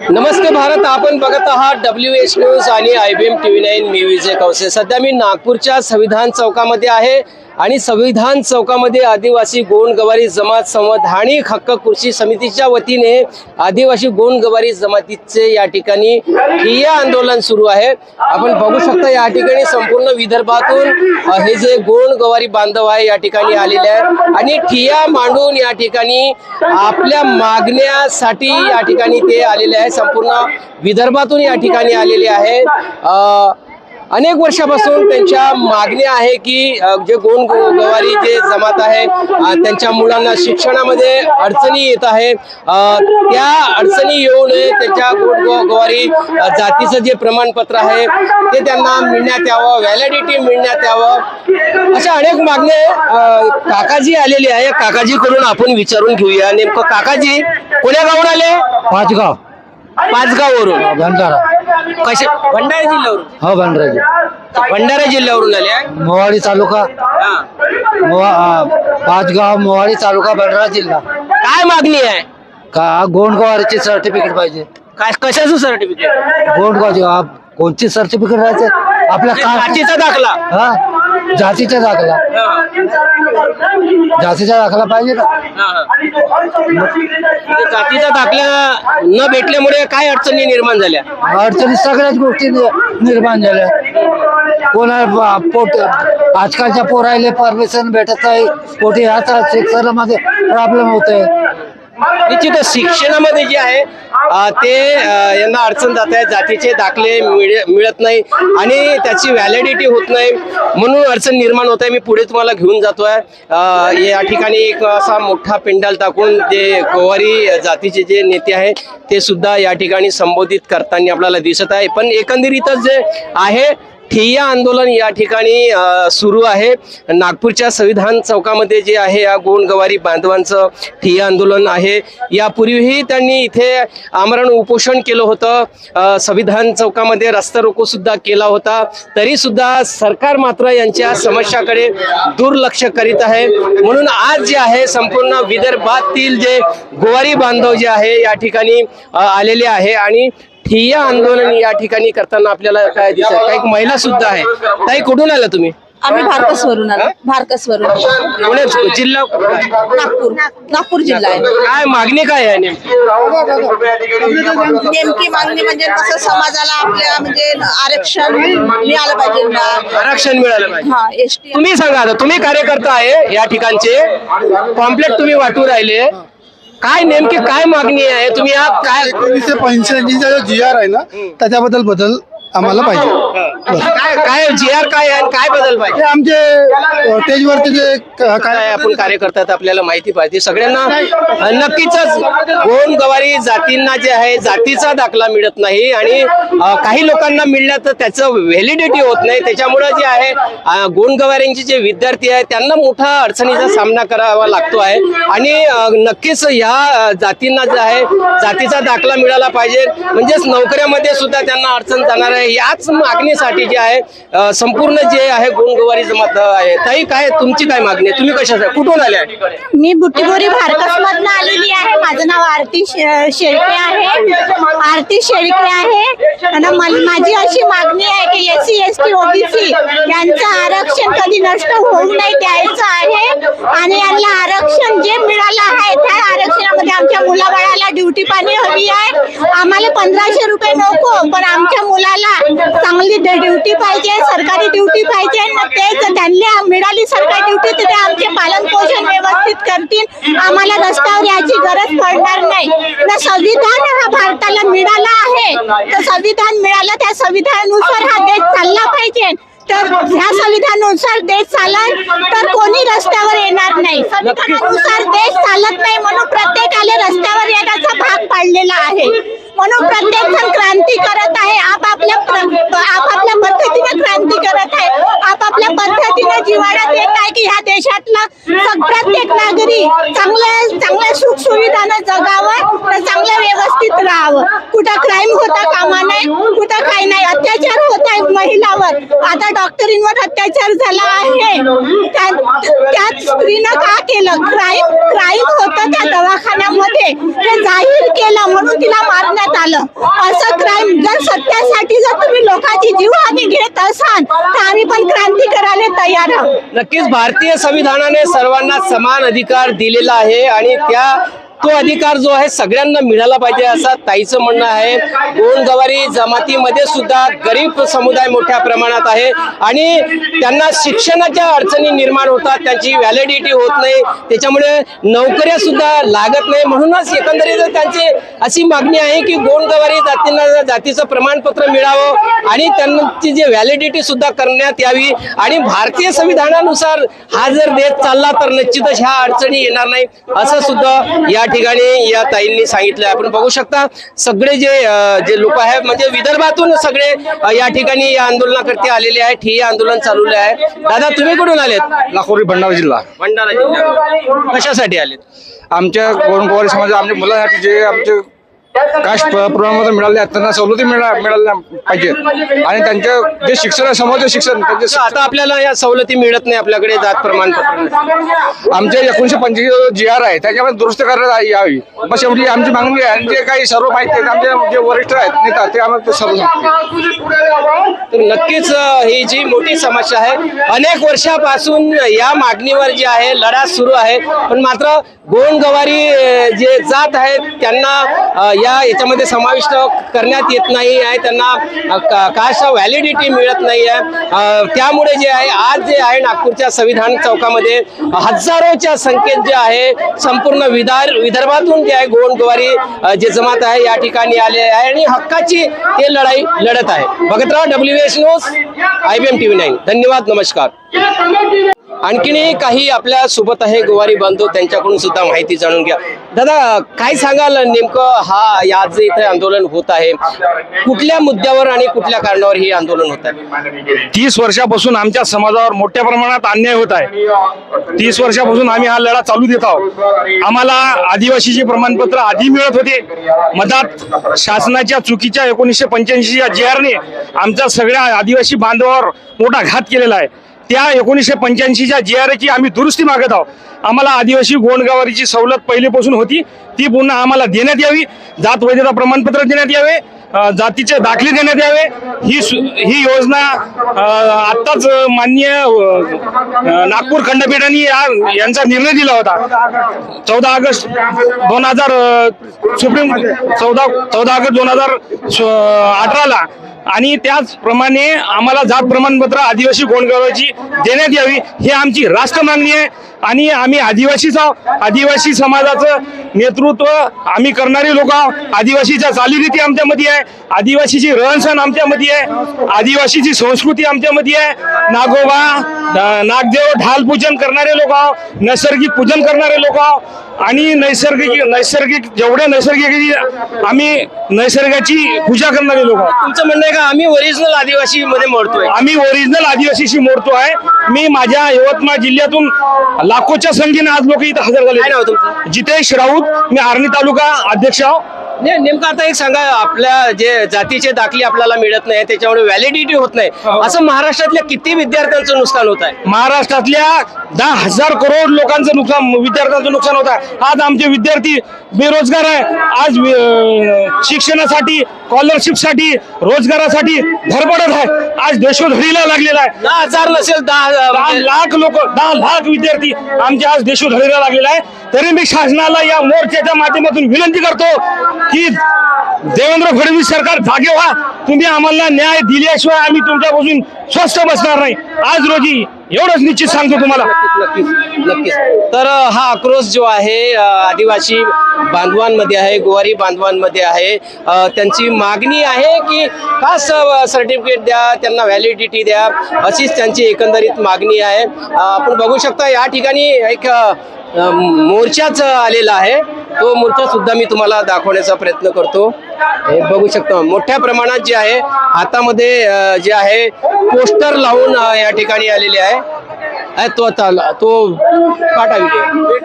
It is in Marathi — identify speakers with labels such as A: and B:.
A: नमस्ते भारत आपण बघत आहात डब्ल्यू एच न्यूज आणि I B M T V nine मी विजय कवसे सध्या मी नागपूरच्या संविधान चौकामध्ये आहे. आणि संविधान चौकामध्ये आदिवासी गोंडगवारी जमात संवैधानिक हक्क कृषी समितीच्या वतीने आदिवासी गोंडगवारी जमातीचे या ठिकाणी ठिय्या आंदोलन सुरू आहे. आपण बघू शकता या ठिकाणी संपूर्ण विदर्भातून हे जे गोंडगवारी बांधव आहे या ठिकाणी आलेले आहेत. आणि ठिय्या मांडून या ठिकाणी आपल्या मागण्यासाठी या ठिकाणी ते आलेले आहे संपूर्ण विदर्भातून या ठिकाणी आलेले आहे अनेक वर्षापासून त्यांच्या मागण्या आहे की जे गोंड गो- गवारी जे जमात आहे त्यांच्या मुलांना शिक्षणामध्ये अडचणी येत आहे. त्या अडचणी येऊ नये त्यांच्या गोंड गो- गवारी जातीचं जे प्रमाणपत्र आहे ते त्यांना मिळण्यात यावं व्हॅलिडिटी मिळण्यात यावं. अशा अनेक मागण्या काकाजी आलेले आहे. काकाजीकडून आपण विचारून घेऊया. नेमकं काकाजी कोण्या गावून आले?
B: पाचगाव.
A: पाचगाववरून. कशा भंडारा जिल्ह्यावरून?
B: हो भंडाराजी
A: भंडारा जिल्ह्यावरून आले आहे
B: मोवाडी तालुका.
A: हा.
B: मोवा पाचगाव मोवाडी तालुका भंडारा जिल्हा.
A: काय मागणी आहे?
B: का गोंडगवारीचे सर्टिफिकेट पाहिजे?
A: काय कशाचं सर्टिफिकेट?
B: गोंडगावचे आ, कोणचे सर्टिफिकेट राहायचे? आपल्या का
A: दाखला.
B: हा? जातीचा दाखला जातीचा दाखला पाहिजे ना
A: जातीचा दाखला न भेटल्यामुळे काय अडचणी निर्माण झाल्या
B: अडचणी सगळ्याच गोष्टी नि- निर्माण झाल्या कोणा ब- पोट आजकालच्या पोरायले परमिशन भेटत नाही पोटी आता शिक्षणामध्ये प्रॉब्लेम होत आहे
A: निश्चितच शिक्षणामध्ये जे आहे ते यांना अडचण जात आहे जातीचे दाखले मिळ- मिळत नाही आणि त्याची व्हॅलिडिटी होत नाही. म्हणून अडचण निर्माण होत आहे. मी पुढे तुम्हाला घेऊन जातोय. अ, या ठिकाणी एक असा मोठा पेंडाल टाकून जे गोवारी जातीचे जे नेते आहे ते सुद्धा या ठिकाणी संबोधित करताना आपल्याला दिसत आहे. पण एकंदरीतच जे आहे ठिय्या आंदोलन या ठिकाणी सुरू आहे. नागपूरच्या संविधान चौकामध्ये जे आहे या गोंडगवारी बांधवांचं ठिय्या आंदोलन आहे. यापूर्वीही त्यांनी इथे आमरण उपोषण केलं होतं. संविधान चौकामध्ये रस्ता रोकोसुद्धा केला होता. तरीसुद्धा सरकार मात्र यांच्या समस्याकडे दुर्लक्ष करीत आहे. म्हणून आज जे आहे संपूर्ण विदर्भातील जे गोवारी बांधव जे आहे या ठिकाणी आलेले आहे. आणि ठिय्या आंदोलन या ठिकाणी करताना आपल्याला काय दिसत काही महिला सुद्धा आहे. ताई कुठून आला तुम्ही?
C: आम्ही भारकसवरून आलो. भारकसवरून.
A: पुणे जिल्हा?
C: नागपूर. नागपूर जिल्हा आहे.
A: काय मागणी काय आहे नेमकी?
C: मागणी म्हणजे कसं समाजाला आपल्या म्हणजे आरक्षण मिळालं पाहिजे ना
A: आरक्षण मिळालं पाहिजे.
C: हा
A: तुम्ही सांगा आता तुम्ही कार्यकर्ता आहे या ठिकाणचे. पॉम्पलेट तुम्ही वाटू राहिले. काय नेमकी काय मागणी आहे? तुम्ही हा काय
D: एकोणीसशे पंच्याऐंशीचा जो जी आर आहे ना त्याच्याबद्दल बदल आम्हाला पाहिजे.
A: काय काय जी आर काय आहे? आणि काय बदल पाहिजे?
D: हे आमचे स्टेजवरती जे क-
A: काय
D: काय
A: आपण कार्यकर्ता? आहेत, आपल्याला माहिती पाहिजे. सगळ्यांना नक्कीच गोंड गवारी जातींना जे आहे जातीचा दाखला मिळत नाही आणि अ, काही लोकांना मिळलं तर त्याचं व्हॅलिडिटी होत नाही. त्याच्यामुळे जे आहे अ, गोंड गवारींचे जे विद्यार्थी आहेत त्यांना मोठा अडचणीचा सामना करावा लागतो आहे. आणि अ, नक्कीच ह्या अ, जातींना जे आहे जातीचा दाखला मिळाला पाहिजे. म्हणजेच नोकऱ्यामध्ये सुद्धा त्यांना अडचण जाणार आहे. याच मागणीसाठी जे आहे संपूर्ण जे आहे गोंडगोवारी जमात आहे ताई काय तुमची काय मागणी आहे? तुम्ही कशा कुठून आल्या
E: मी बुटीबोरी भारतामधनं मधनं आलेली आहे. माझं नाव आरती शे- शेळके आहे. आरती शेळके आहे. आणि माझी अशी मागणी आहे की S C S T OBC यांचं आरक्षण कधी नष्ट होऊ नाही द्यायचं आहे. आणि यांना आरक्षण जे मिळालं आहे त्या आरक्षणामध्ये आमच्या मुलाबाळाला ड्युटी पाणी हवी आहे आम्हाला पंधराशे रुपये नको पण आमच्या मुलाला चांगली ड्युटी पाहिजे सरकारी ड्युटी पाहिजे आणि तेच त्यांना मिळाली सरकारी ड्युटी तर ते आमचे पालन पोषण व्यवस्थित करतील. आम्हाला रस्त्यावर याची गरज पडणार नाही. ना संविधान हा भारताला मिळाला आहे. तर संविधान मिळालं त्या संविधानानुसार हा देश चालला पाहिजे. तर ह्या संविधानानुसार देश चालत तर कोणी रस्त्यावर येणार नाही. संविधानानुसार देश चालत नाही म्हणून प्रत्येकाला रस्त्यावर येण्याचा भाग पाडलेला आहे. म्हणून प्रत्येक जण क्रांती करत आहे आपापल्या प्र- आपापल्या पद्धतीने क्रांती करत आहे आपापल्या पद्धतीने जिवाळ्यात येत आहे की ह्या देशातला सग- प्रत्येक नागरी चांगल्या चांगल्या सुख सुविधानं जगावं तर चांगलं व्यवस्थित राहावं कुठं क्राईम होता कामा नाही कुठं काही नाही अत्याचार होत आहे महिलावर आता डॉक्टरींवर अत्याचार झाला आहे? त्या- स्त्रीनं का केलं? क्राईम क्राईम होतं त्या दवाखान्यामध्ये. ते जाहीर केलं म्हणून तिला मारण्यात आलं. असं क्राईम जर सत्यासाठी जर तुम्ही लोकांची जीवहानी घेत असाल तर आम्ही पण क्रांती करायला तयार आहोत.
A: नक्कीच भारतीय संविधानाने सर्वांना समान अधिकार दिलेला आहे आणि त्या तो अधिकार जो आहे सगळ्यांना मिळाला पाहिजे असं ताईचं म्हणणं आहे. गोंडगवारी जमातीमध्ये सुद्धा गरीब समुदाय मोठ्या प्रमाणात आहे आणि त्यांना शिक्षणाच्या अडचणी निर्माण होतात त्यांची व्हॅलिडिटी होत नाही त्याच्यामुळे नोकऱ्या सुद्धा लागत नाही. म्हणूनच एकंदरीत त्यांची अशी मागणी आहे की गोंडगवारी जातींना जातीचं प्रमाणपत्र मिळावं आणि त्यांची जी व्हॅलिडिटी सुद्धा करण्यात यावी आणि भारतीय संविधानानुसार हा जर देश चालला तर निश्चितच ह्या अडचणी येणार नाही असं सुद्धा या ठिकाणी या ताईंनी सांगितलं. आपण बघू शकता सगळे जे जे लोक आहेत म्हणजे विदर्भातून सगळे या ठिकाणी या आंदोलनाकरते आलेले आहेत. हे आंदोलन चालवले आहे. दादा तुम्ही कुठून आलेत?
F: लाखोरी भंडारा जिल्हा.
A: भंडारा जिल्ह्यात. कशासाठी आलेत?
F: आमच्या गोंडकोवारी समाज आमच्या मुलांसाठी जे आमचे कास्ट प्रमाणपत्र मिळाले आहेत त्यांना सवलती मिळा मिळाल्या पाहिजेत आणि त्यांच्या जे शिक्षण आहे समाज शिक्षण त्यांचे
A: आता आपल्याला या सवलती मिळत नाही आपल्याकडे जात प्रमाणपत्र
F: आमचे एकोणीशे पंचवीस जी आर आहे त्याच्यामध्ये दुरुस्त करण्यात यावी. बस एवढी आमची मागणी आहे आणि जे काही सर्व माहिती आहेत आमचे जे वरिष्ठ आहेत नेता ते आम्हाला ते सर्व.
A: तर नक्कीच ही जी मोठी समस्या आहे अनेक वर्षापासून या मागणीवर जे आहे लढा सुरू आहे. पण मात्र गोंडगवारी अ, जे जात आहेत त्यांना या याच्यामध्ये समाविष्ट करण्यात येत नाही आहे. त्यांना अ, व्हॅलिडिटी मिळत नाही आहे. त्यामुळे जे आहे आज जे आहे नागपूरच्या संविधान चौकामध्ये हजारोच्या संख्येत जे आहे संपूर्ण विदार विदर्भातून जे आहे गोंडगवारी जे जमात आहे या ठिकाणी आले आहे आणि हक्काची ते लढाई लढत आहे. Bhagatrao W S news I B M T V nine धन्यवाद नमस्कार. आणखीनही काही आपल्यासोबत आहे गोवारी बांधव त्यांच्याकडून सुद्धा माहिती जाणून घ्या. दादा काय सांगाल? नेमकं हा या जे इथे आंदोलन होत आहे कुठल्या मुद्द्यावर आणि कुठल्या कारणावर हे आंदोलन होत आहे?
G: तीस वर्षापासून आमच्या समाजावर मोठ्या प्रमाणात अन्याय होत आहे. तीस वर्षापासून आम्ही हा लढा चालू देत आहोत. आम्हाला आदिवासीचे प्रमाणपत्र आधी मिळत होते. मधात शासनाच्या चुकीच्या एकोणीसशे पंच्याऐंशीच्या जी आरने आमच्या सगळ्या आदिवासी बांधवावर मोठा घात केलेला आहे. त्या एकोणीसशे पंच्याऐंशीच्या जी आर ची आम्ही दुरुस्ती मागत आहोत. आम्हाला आदिवासी गोंडगावारीची सवलत पहिलेपासून होती. ती पुन्हा आम्हाला देण्यात यावी. जात वैधता प्रमाणपत्र देण्यात यावे. जातीचे दाखले देण्यात यावे. ही सु- ही योजना आत्ताच मान्य नागपूर खंडपीठाने या- यांचा निर्णय दिला होता. चौदा ऑगस्ट दोन हजार सुप्रीम चौदा चौदा ऑगस्ट दोन हजार अठराला आणि त्याचप्रमाणे आम्हाला जात प्रमाणपत्र आदिवासी गोंडगावाची देण्यात यावी ही आमची राष्ट्र मागणी आहे. आणि आम्ही आदिवासीचा आदिवासी समाजाचं नेतृत्व आम्ही करणारे लोक आहोत. आदिवासीच्या चालीरीती आमच्यामध्ये आहे. आदिवासीची रहनसहन आमच्यामध्ये आहे. आदिवासीची संस्कृती आमच्यामध्ये आहे. नागोबा नागदेव ढाल पूजन करणारे लोक आहोत. नैसर्गिक पूजन करणारे लोक आहोत. आणि नैसर्गिक नैसर्गिक जेवढ्या नैसर्गिक आम्ही नैसर्गाची पूजा करणारे लोक आहोत.
A: तुमचं म्हणणं आहे का आम्ही ओरिजिनल आदिवासी मध्ये मोडतोय.
G: आम्ही ओरिजिनल आदिवासीशी मोडतो आहे मी माझ्या यवतमाळ जिल्ह्यातून लाखोच्या संख्येने आज लोक इथं हजर
A: काय नाव
G: झाले
A: तुमचं?
G: जितेश राऊत मी आर्णी तालुका अध्यक्ष आहो.
A: नाही नेमकं आता एक सांगा आपल्या जे जातीचे दाखले आपल्याला मिळत नाही त्याच्यामुळे व्हॅलिडिटी होत नाही. असं महाराष्ट्रातल्या किती विद्यार्थ्यांचं नुकसान होत आहे?
G: महाराष्ट्रातल्या दहा हजार करोड लोकांचं नुकसान विद्यार्थ्यांचं नुकसान होत आहे. आज आमचे विद्यार्थी बेरोजगार आहे. आज शिक्षणासाठी स्कॉलरशिपसाठी रोजगारासाठी धडपडत आहे. आज देशोधडीला लागलेला आहे.
A: दहा हजार नसेल दहा
G: दहा लाख लोक दहा लाख विद्यार्थी आमच्या आज देशोधडीला लागलेला आहे. तरी मी शासनाला या मोर्चाच्या माध्यमातून विनंती करतो की देवेंद्र फडणवीस सरकार जागे व्हा. तुम्ही आम्हाला न्याय दिल्याशिवाय आम्ही तुमच्यापासून स्वस्थ बसणार नाही. आज रोजी एवढंच निश्चित सांगतो तुम्हाला.
A: नक्कीच नक्कीच तर हा आक्रोश जो आहे आदिवासी बांधवांमध्ये आहे गोवारी बांधवांमध्ये आहे त्यांची मागणी आहे की का सर्टिफिकेट द्या त्यांना व्हॅलिडिटी द्या अशीच त्यांची एकंदरीत मागणी आहे. आपण बघू शकता या ठिकाणी एक मोर्चाच आलेला आहे. तो मूर्त सुद्धा मी तुम्हाला दाखवण्याचा प्रयत्न करतो. हे बघू शकतो मोठ्या प्रमाणात जे आहे हातामध्ये जे आहे पोस्टर लावून या ठिकाणी आलेले आहे. तो आता तो काटा व्हिडिओ